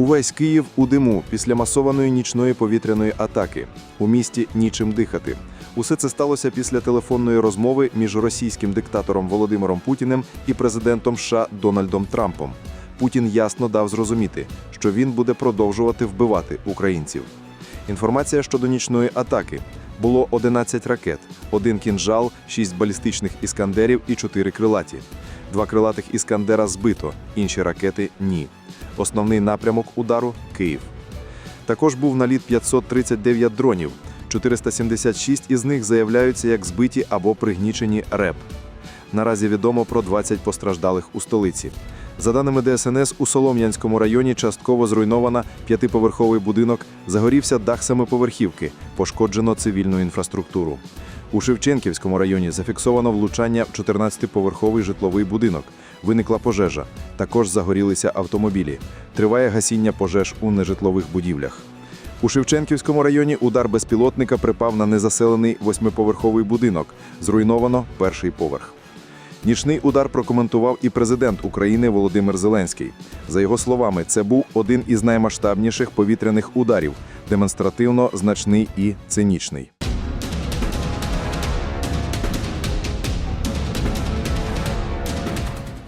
Увесь Київ у диму після масованої нічної повітряної атаки. У місті нічим дихати. Усе це сталося після телефонної розмови між російським диктатором Володимиром Путіним і президентом США Дональдом Трампом. Путін ясно дав зрозуміти, що він буде продовжувати вбивати українців. Інформація щодо нічної атаки. Було 11 ракет, один кінжал, 6 балістичних іскандерів і 4 крилаті. Два крилатих іскандера збито, інші ракети ні. Основний напрямок удару Київ. Також був наліт 539 дронів. 476 із них заявляються як збиті або пригнічені РЕП. Наразі відомо про 20 постраждалих у столиці. За даними ДСНС, у Солом'янському районі частково зруйнована п'ятиповерховий будинок, загорівся дах семиповерхівки, пошкоджено цивільну інфраструктуру. У Шевченківському районі зафіксовано влучання в 14-поверховий житловий будинок. Виникла пожежа. Також загорілися автомобілі. Триває гасіння пожеж у нежитлових будівлях. У Шевченківському районі удар безпілотника припав на незаселений восьмиповерховий будинок. Зруйновано перший поверх. Нічний удар прокоментував і президент України Володимир Зеленський. За його словами, це був один із наймасштабніших повітряних ударів, демонстративно значний і цинічний.